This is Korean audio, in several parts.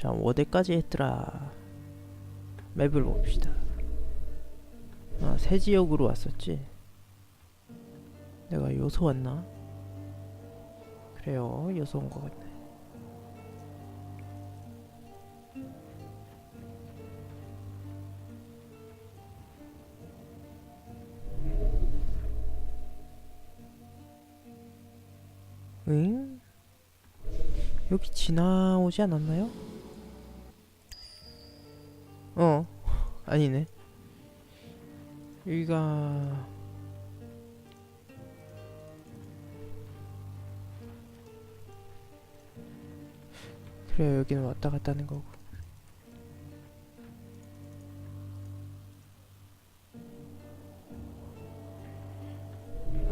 자, 어디까지 했더라. 맵을 봅시다. 아, 새 지역으로 왔었지. 내가 요소 왔나? 그래요, 요소 온 것 같네. 응? 여기 지나오지 않았나요? 아니네. 여기가 그래 여기는 왔다 갔다 하는 거고.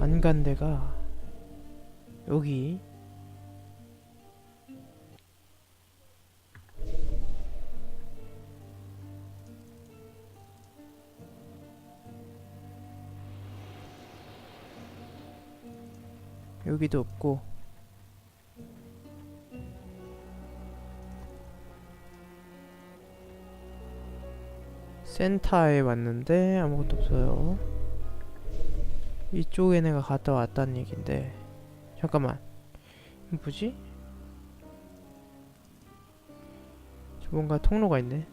안 간 데가 여기 여기도 없고 센터에 왔는데 아무것도 없어요. 이쪽에 내가 갔다 왔다는 얘긴데. 잠깐만. 뭐지? 저 뭔가 통로가 있네.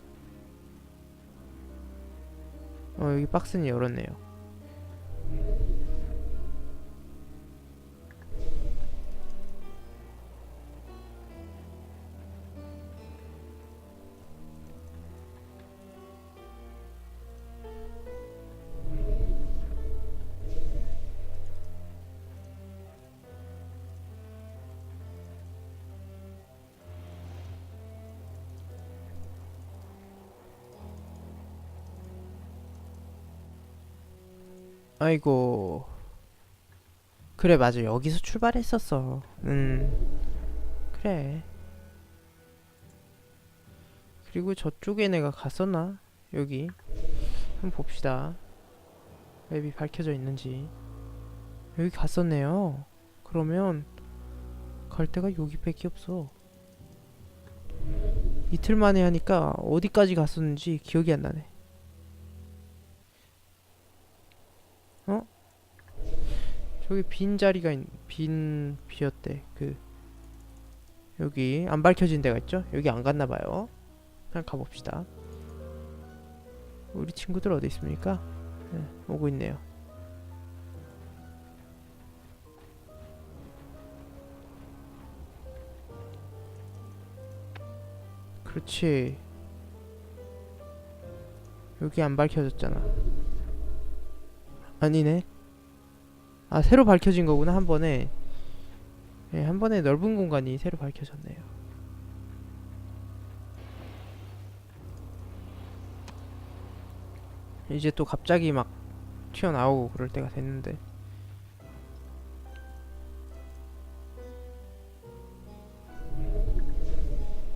어 여기 박스는 열었네요 아이고. 그래 맞아. 여기서 출발했었어. 음. 그래. 그리고 저쪽에 내가 갔었나? 여기. 한번 봅시다. 맵이 밝혀져 있는지. 여기 갔었네요. 그러면 갈 데가 여기밖에 없어. 이틀 만에 하니까 어디까지 갔었는지 기억이 안 나네 저기 빈 자리가 있, 빈 비었대. 그 여기 안 밝혀진 데가 있죠? 여기 안 갔나 봐요. 그냥 가봅시다. 우리 친구들 어디 있습니까? 네, 오고 있네요. 그렇지. 여기 안 밝혀졌잖아. 아니네. 아 새로 밝혀진 거구나 한 번에. 예, 한 번에 넓은 공간이 새로 밝혀졌네요. 이제 또 갑자기 막 튀어나오고 그럴 때가 됐는데.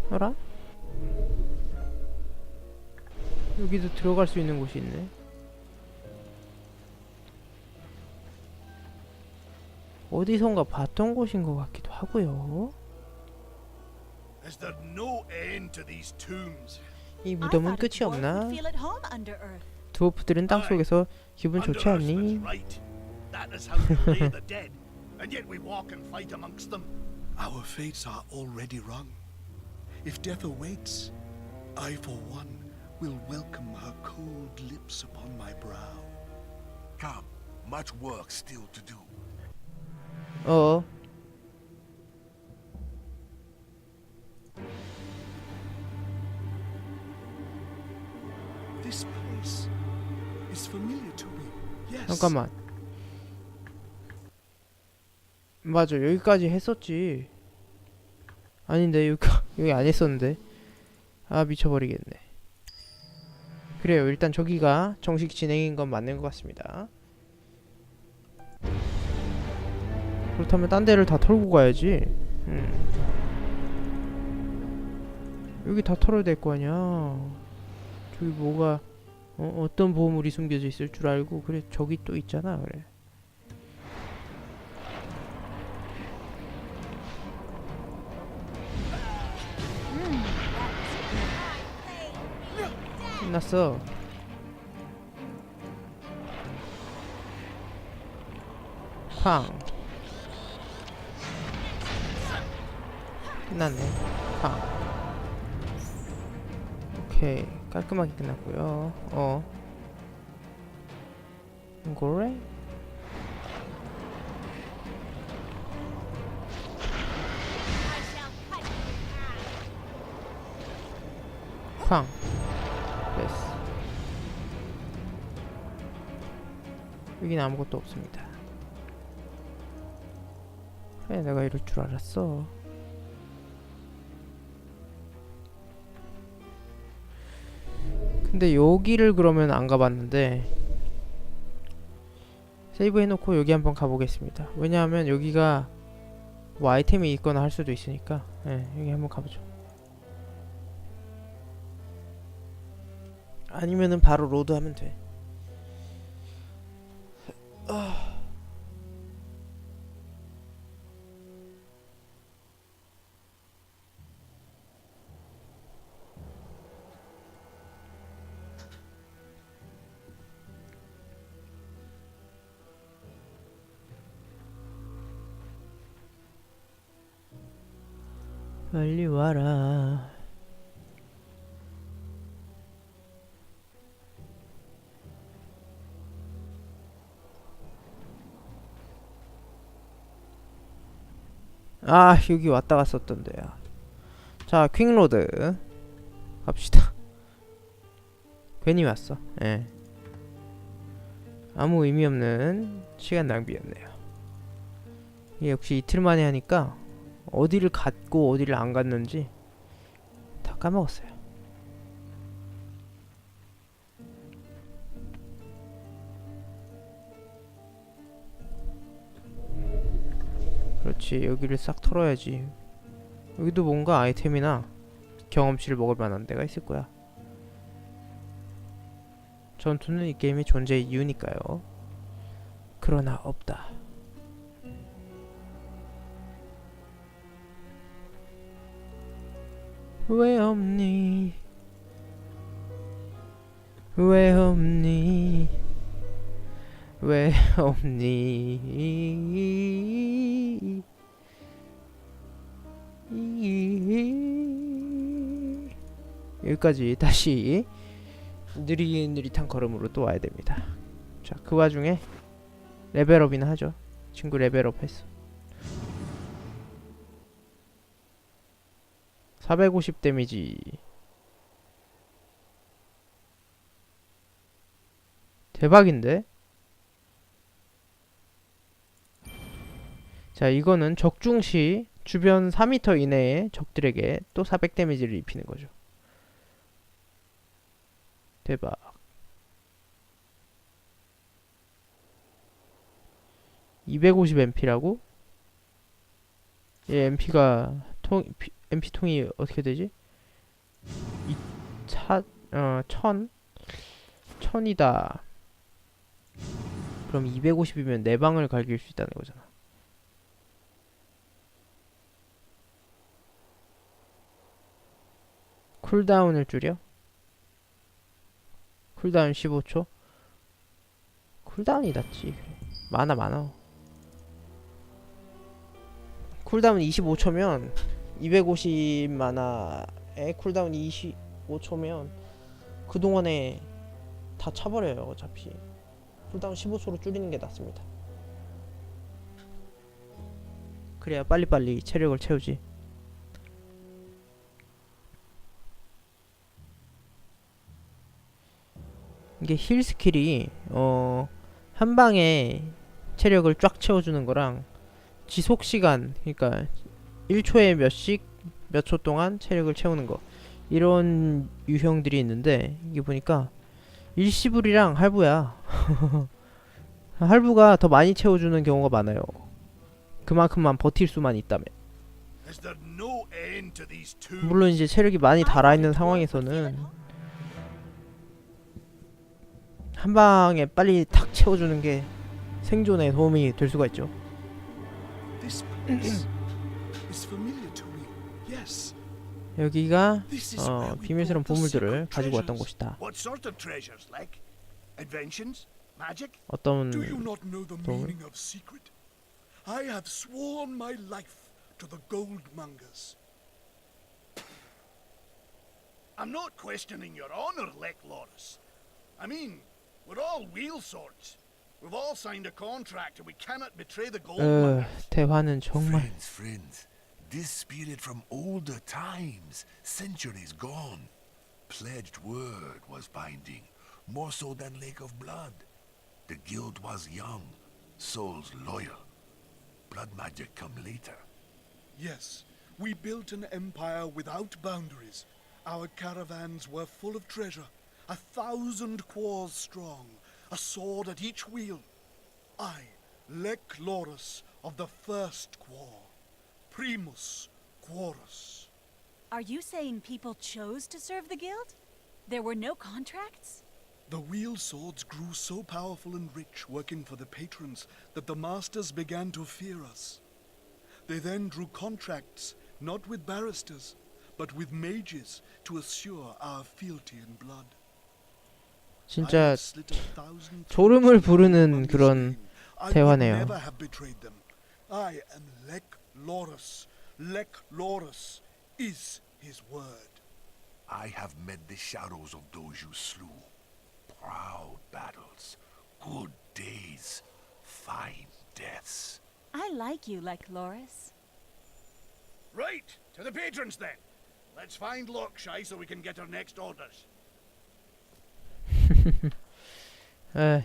어라? 여기도 들어갈 수 있는 곳이 있네 어디선가 봤던 곳인 것 같기도 하고요. Is there no end to these tombs? 이 I 무덤은 thought a 끝이 dwarf would 없나? feel at home under earth. 드워프들은 땅 속에서 기분 Under 좋지 earth, 않니? that's right. That is how we lay the dead, and yet we walk and fight amongst them. Our fates are already wrong. If death awaits, I, for one, will welcome her cold lips upon my brow. Come, much work still to do. 어. 잠깐만. 맞아 여기까지 했었지. 아닌데 여기 여기 안 했었는데. 아 미쳐버리겠네. 그래요 일단 저기가 정식 진행인 건 맞는 것 같습니다. 그렇다면 딴 데를 다 털고 가야지. 음. 여기 다 털어야 될 거 아니야. 저기 뭐가 어, 어떤 보물이 숨겨져 있을 줄 알고 그래 저기 또 있잖아 그래. 끝났어. 쾅. 끝났네. 쾅. 오케이. 깔끔하게 끝났고요. 어. 고래? 쾅. 됐어. 여긴 아무것도 없습니다. 그래, 내가 이럴 줄 알았어. 근데 여기를 그러면 안 가봤는데 세이브 해놓고 여기 한번 가보겠습니다. 왜냐하면 여기가 뭐 아이템이 있거나 할 수도 있으니까 예, 여기 한번 가보죠. 아니면은 바로 로드 하면 돼. 빨리 와라. 아 여기 왔다 갔었던 데야 자 퀵로드 갑시다. 괜히 왔어. 예. 아무 의미 없는 시간 낭비였네요. 역시 이틀 만에 하니까 어디를 갔고 어디를 안 갔는지 다 까먹었어요. 그렇지 여기를 싹 털어야지. 여기도 뭔가 아이템이나 경험치를 먹을 만한 데가 있을 거야. 전투는 이 게임의 존재의 이유니까요. 그러나 없다 왜 없니? 왜 없니? 왜 없니? 여기까지 다시 느릿느릿한 걸음으로 또 와야 됩니다. 자 그 와중에 레벨업이나 하죠. 친구 레벨업 했어 450 데미지. 대박인데? 자 이거는 적중시 주변 4m 이내의 적들에게 또 400 데미지를 입히는 거죠. 대박. (250 MP라고) 얘 MP가 통 피- MP 통이 어떻게 되지? 이 차 어, 천 천이다. 그럼 250이면 네 방을 갈길 수 있다는 거잖아. 쿨다운을 줄여? 쿨다운 15초? 쿨다운이 낫지. 많아 많아. 쿨다운 25초면 250 만화에 쿨다운 25초면 그동안에 다 차버려요 어차피. 쿨다운 15초로 줄이는 게 낫습니다. 그래야 빨리빨리 체력을 채우지. 이게 힐 스킬이 어 한 방에 체력을 쫙 채워주는 거랑 지속 시간 그러니까 1초에 몇씩 몇 초 동안 체력을 채우는 거. 이런 유형들이 있는데 이게 보니까 일시불이랑 할부야. 할부가 더 많이 채워주는 경우가 많아요. 그만큼만 버틸 수만 있다면? 물론 이제 체력이 많이 달아있는 상황에서는 한 방에 빨리 탁 채워주는 게 생존에 도움이 될 수가 있죠 여기가 어, 비밀스러운 보물들을 가지고 왔던. 곳이다. 어떤 Do you not know the Don't. meaning of secret? I have sworn my life to the goldmongers. I'm not questioning your honor, Lek Loris. I mean, we're all wheel swords. We've all signed a contract and we cannot betray the gold 어. 대화는 정말 Friends, friends, this spirit from older times, centuries gone. Pledged word was binding, more so than Lake of Blood. The guild was young, souls loyal. Blood magic come later. Yes, we built an empire without boundaries. Our caravans were full of treasure, a thousand quars strong, a sword at each wheel. I, Lek of the first quar, Primus Quorus. Are you saying people chose to serve the guild? There were no contracts? The wheel swords grew so powerful and rich working for the patrons that the masters began to fear us. They then drew contracts, not with barristers, but with mages to assure our fealty in blood. I 진짜 have slit a thousand 졸음을 throats 부르는 among his 그런 name. I would 대화네요. never have betrayed them. I am Lek Lorus. Lek Lorus is his word. I have met the shadows of those you slew. Proud battles, good days, fine deaths. I like you, like Loris. Right, to the patrons then. Let's find Lockshai so we can get our next orders. 에,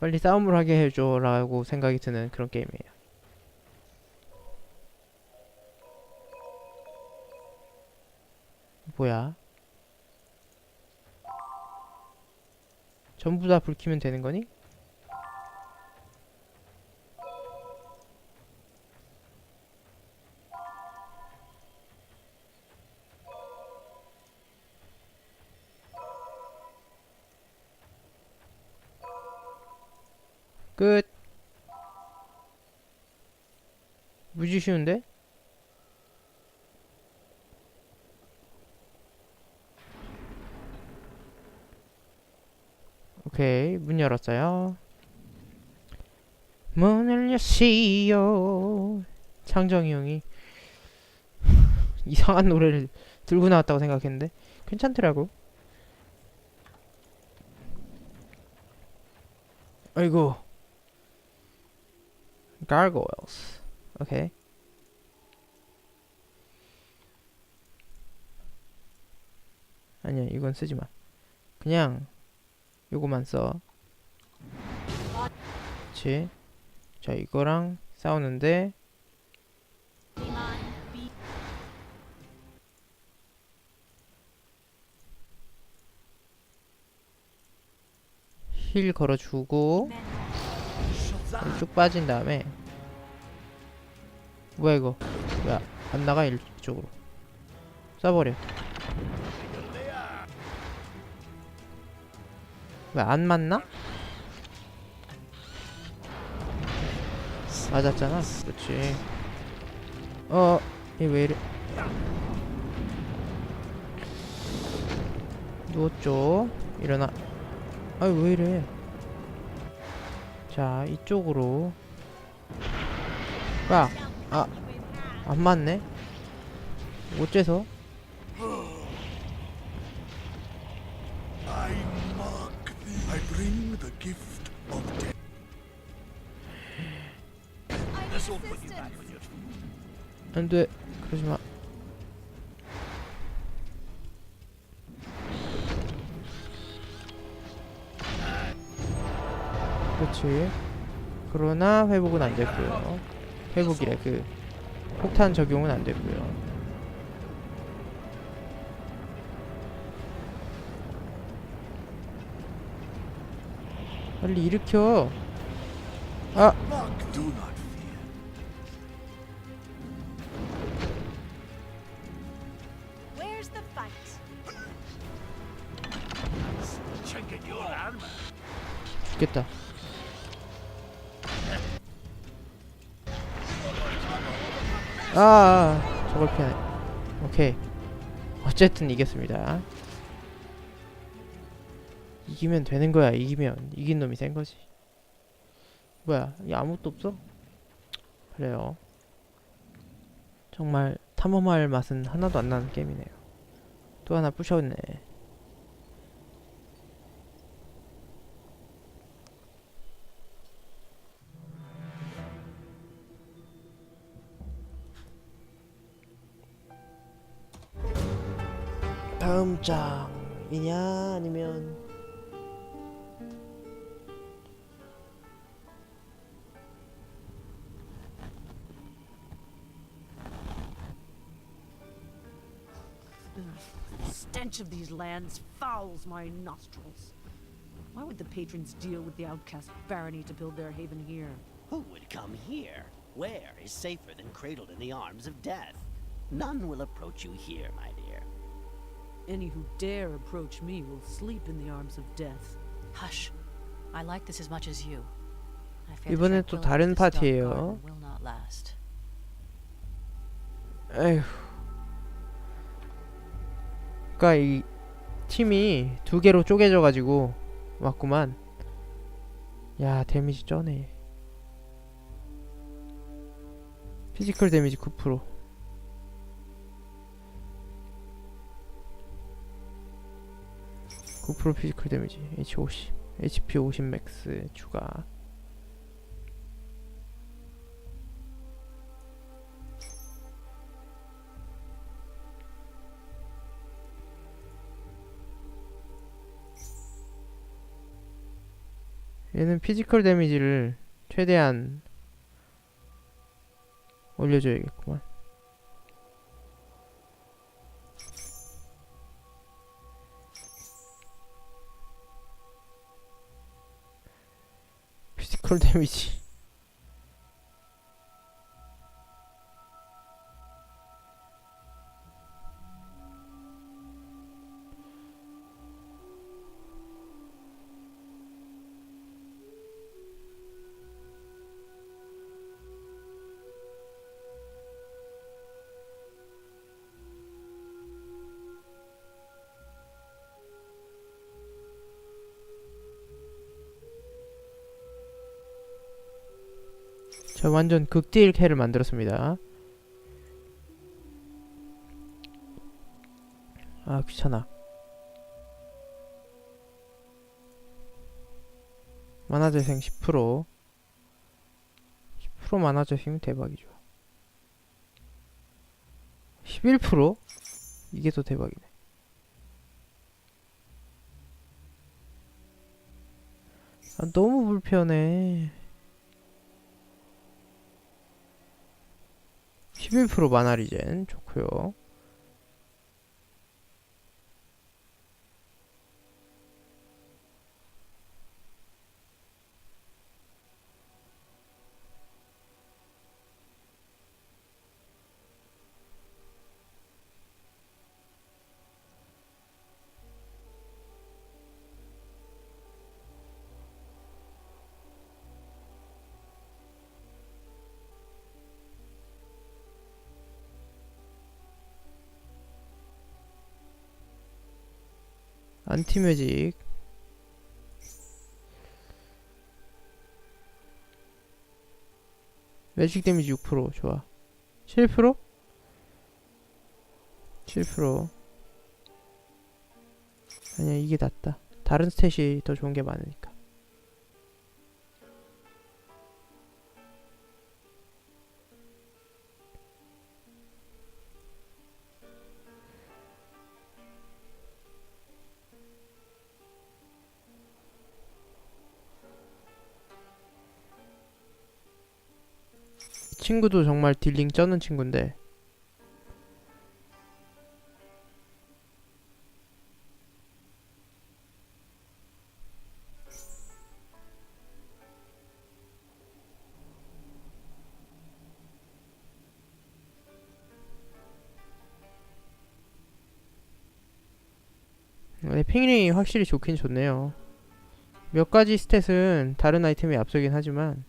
빨리 싸움을 하게 해줘라고 생각이 드는 그런 게임이에요. 뭐야? 전부 다 불 켜면 되는 거니? 끝. 무지 쉬운데? 오케이, 문 열었어요. 문을 여시오. 창정이 형이 이상한 노래를 들고 나왔다고 생각했는데 괜찮더라고. 아이고. gargoyles. 오케이. 아니야, 이건 쓰지 마. 그냥 요거만 써. 그치? 자, 이거랑 싸우는데 힐 걸어주고 쭉 빠진 다음에 뭐야 이거 야안 나가 이쪽으로 쏴버려 왜 안 맞나? 맞았잖아 그렇지 어, 얘왜 이래 누웠죠 일어나 아이 왜 이래 자 이쪽으로 야! 아! 안 맞네? 어째서? 안돼. 그러지마. 그렇지. 그러나 회복은 안 됐고요. 회복이래. 그 폭탄 적용은 안 됐고요. 빨리 일으켜. 아 아, 아 저걸 피하네 오케이. 어쨌든 이겼습니다. 이기면 되는 거야 이기면. 이긴 놈이 센 거지. 뭐야 이 아무것도 없어? 그래요. 정말 탐험할 맛은 하나도 안 나는 게임이네요. 또 하나 부셨네 다음 장이냐 아니면 The stench of these lands fouls my nostrils. Why would the patrons deal with the outcast barony to build their haven here? Who would come here? Where is safer than cradled in the arms of death? None will approach you here, my dear. Any who dare approach me will sleep in the arms of death. Hush. I like this as much as you. 이번엔 또 다른 파티예요. 에휴 그니까 이 팀이 두 개로 쪼개져 가지고 왔구만 야 데미지 쩌네 피지컬 데미지 9% (9% 피지컬 데미지 H 50 HP 50 맥스 추가 얘는 피지컬 데미지를 최대한 올려줘야겠구만. 피지컬 데미지. 저 완전 극딜 캐를 만들었습니다. 아 귀찮아. 만화 재생 10% 10% 만화 재생이면 대박이죠. 11% 이게 더 대박이네. 아 너무 불편해. 11% 만화 리젠 좋고요. 안티 매직. 매직 데미지 6% 좋아. 7%? 7% 아니야 이게 낫다. 다른 스탯이 더 좋은 게 많으니까 친구도 정말 딜링 쩌는 친구인데 네, 핑링이 확실히 좋긴 좋네요. 몇 가지 스탯은 다른 아이템이 앞서긴 하지만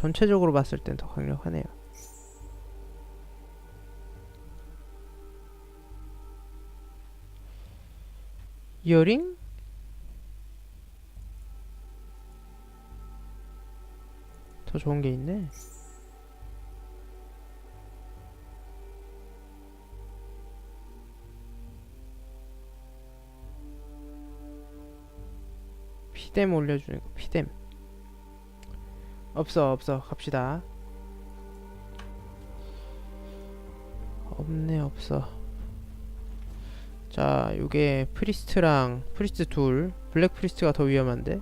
전체적으로 봤을 땐 더 강력하네요. 이어링? 더 좋은 게 있네. 피뎀 올려주는 거 피뎀 없어 없어. 갑시다. 없네 없어. 자 요게 프리스트랑 프리스트 둘. 블랙 프리스트가 더 위험한데?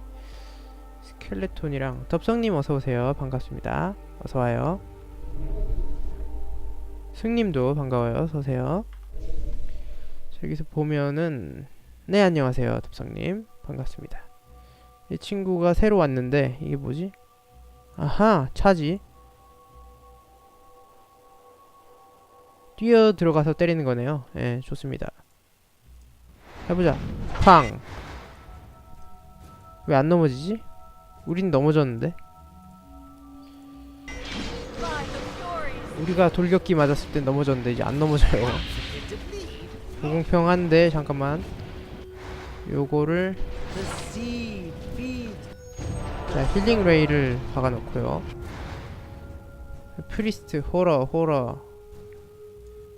스켈레톤이랑 덥성님 어서오세요. 반갑습니다. 어서와요. 승님도 반가워요. 어서오세요. 자, 여기서 보면은 네 안녕하세요. 덥성님. 반갑습니다. 이 친구가 새로 왔는데 이게 뭐지? 아하 차지. 뛰어 들어가서 때리는 거네요. 예 좋습니다. 해보자. 팡. 왜 안 넘어지지? 우린 넘어졌는데? 우리가 돌격기 맞았을 땐 넘어졌는데 이제 안 넘어져요. 불공평한데 잠깐만. 요거를 자 힐링 레이를 박아놓고요. 프리스트 호러 호러.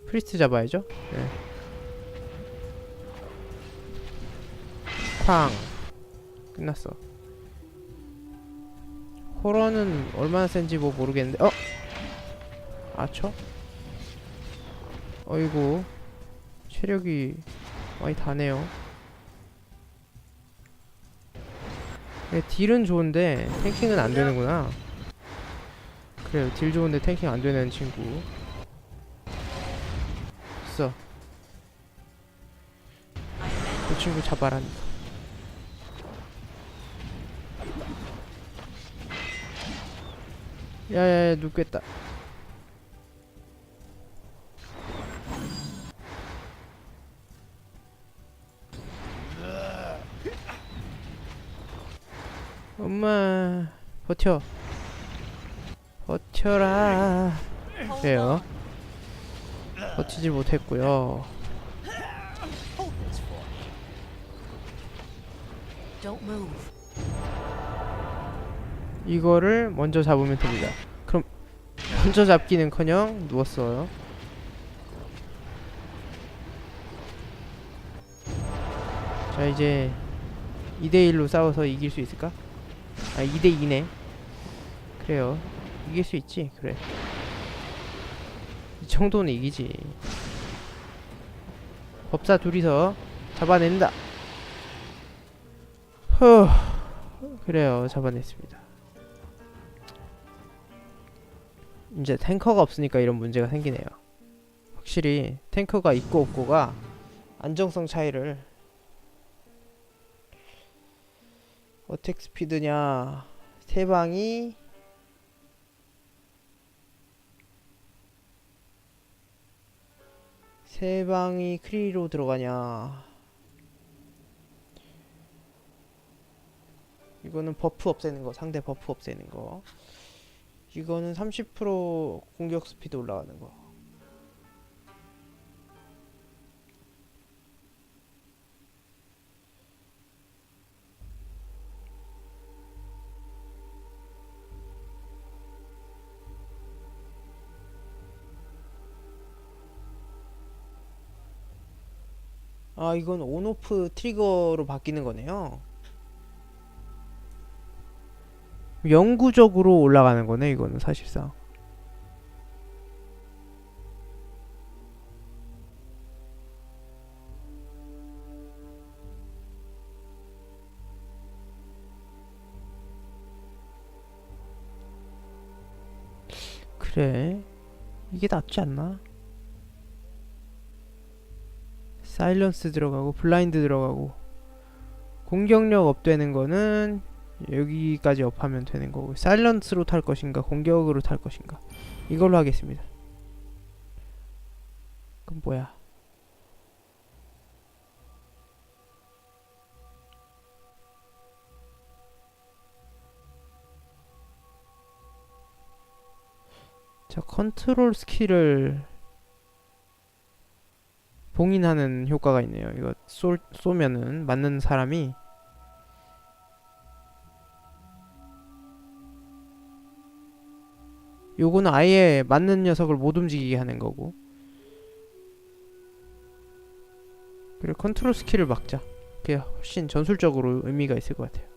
프리스트 잡아야죠? 네. 팡 끝났어. 호러는 얼마나 센지 뭐 모르겠는데 어? 아쳐? 어이구. 체력이 많이 다네요 딜은 좋은데 탱킹은 안 되는구나. 그래요, 딜 좋은데 탱킹 안 되는 친구. 있어. 그 친구 잡아라니까. 야야야, 눕겠다. 버텨. 버텨라. 그래요. 버티지 못했고요. 이거를 먼저 잡으면 됩니다. 그럼 먼저 잡기는커녕 누웠어요. 자 이제 2대1로 싸워서 이길 수 있을까? 아 2대2네 그래요. 이길 수 있지? 그래. 이 정도는 이기지. 법사 둘이서 잡아낸다. 후 그래요. 잡아냈습니다. 이제 탱커가 없으니까 이런 문제가 생기네요. 확실히 탱커가 있고 없고가 안정성 차이를 어택 스피드냐. 세 방이 세 방이 크리로 들어가냐? 이거는 버프 없애는 거 상대 버프 없애는 거. 이거는 30% 공격 스피드 올라가는 거 아 이건 온오프 트리거로 바뀌는 거네요. 영구적으로 올라가는 거네 이거는 사실상. 그래. 이게 낫지 않나? 사일런스 들어가고 블라인드 들어가고 공격력 업되는 거는 여기까지 업하면 되는 거고 사일런스로 탈 것인가 공격으로 탈 것인가 이걸로 하겠습니다. 그럼 뭐야? 자 컨트롤 스킬을 봉인하는 효과가 있네요. 이거 쏠, 쏘면은 맞는 사람이 요거는 아예 맞는 녀석을 못 움직이게 하는 거고. 그리고 컨트롤 스킬을 막자. 그게 훨씬 전술적으로 의미가 있을 것 같아요.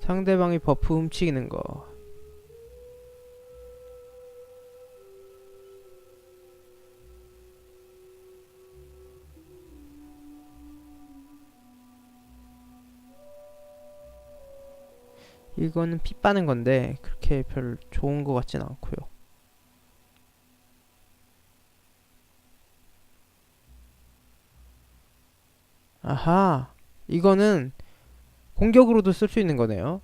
상대방이 버프 훔치는 거 이거는 피 빠는 건데 그렇게 별 좋은 것 같진 않고요. 아하, 이거는 공격으로도 쓸 수 있는 거네요.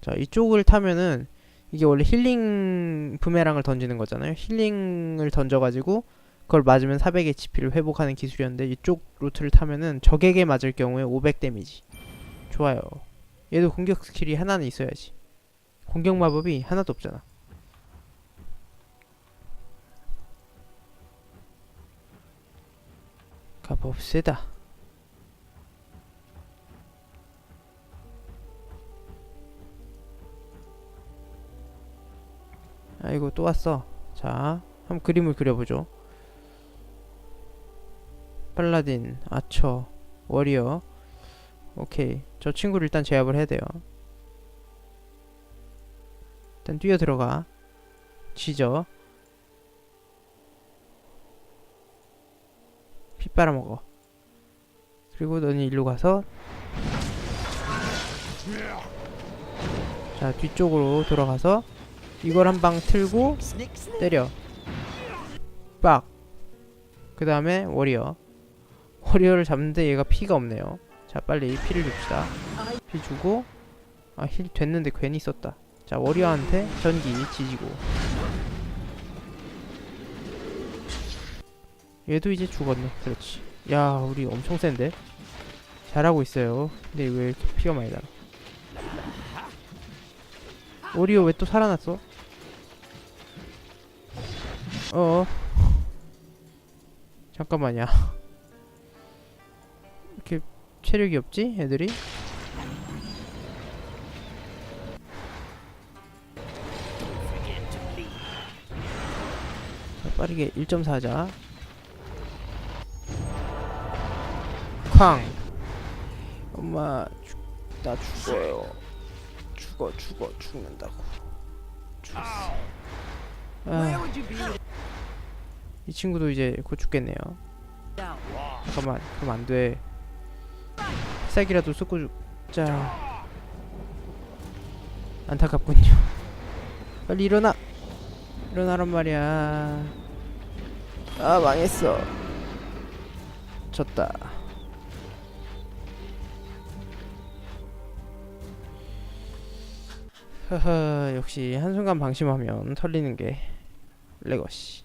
자, 이쪽을 타면은 이게 원래 힐링 부메랑을 던지는 거잖아요. 힐링을 던져가지고 그걸 맞으면 400 HP를 회복하는 기술이었는데 이쪽 루트를 타면은 적에게 맞을 경우에 500 데미지. 좋아요. 얘도 공격 스킬이 하나는 있어야지. 공격 마법이 하나도 없잖아. 가봅시다. 아이고 또 왔어. 자, 한번 그림을 그려보죠. 팔라딘, 아처, 워리어. 오케이. 저 친구를 일단 제압을 해야 돼요. 일단 뛰어 들어가. 지져. 피 빨아먹어. 그리고 너는 일로 가서 자 뒤쪽으로 돌아가서 이걸 한 방 틀고. 때려. 빡. 그 다음에 워리어. 워리어를 잡는데 얘가 피가 없네요. 자 빨리 피를 줍시다. 피 주고 아 힐 됐는데 괜히 썼다. 자 워리어한테 전기 지지고. 얘도 이제 죽었네. 그렇지. 야 우리 엄청 센데. 잘하고 있어요. 근데 왜 이렇게 피가 많이 나? 워리어 왜또 살아났어? 어 잠깐만요 체력이 없지 애들이? 빠르게 1.4 하자. 쾅. 엄마 죽, 나 죽어요. 죽어 죽어 죽는다고. 죽었어. 아, 이 친구도 이제 곧 죽겠네요. 잠깐만 그럼 안돼 싹이라도 쏟고 죽자 안타깝군요 빨리 일어나 일어나란 말이야 아 망했어 졌다 허허 역시 한순간 방심하면 털리는 게 레거시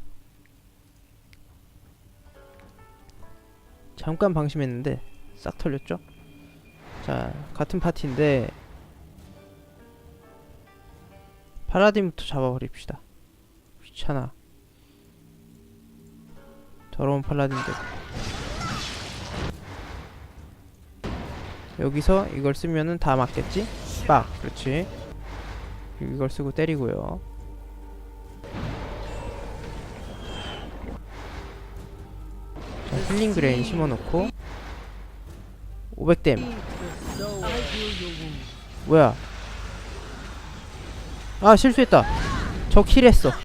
잠깐 방심했는데 싹 털렸죠? 자 같은 파티인데 파라딘부터 잡아버립시다. 귀찮아. 더러운 팔라딘들. 여기서 이걸 쓰면은 다 맞겠지? 빡! 그렇지. 이걸 쓰고 때리고요. 자 힐링 그레인 심어놓고 500댐. 뭐야? 아 실수했다. 저 킬했어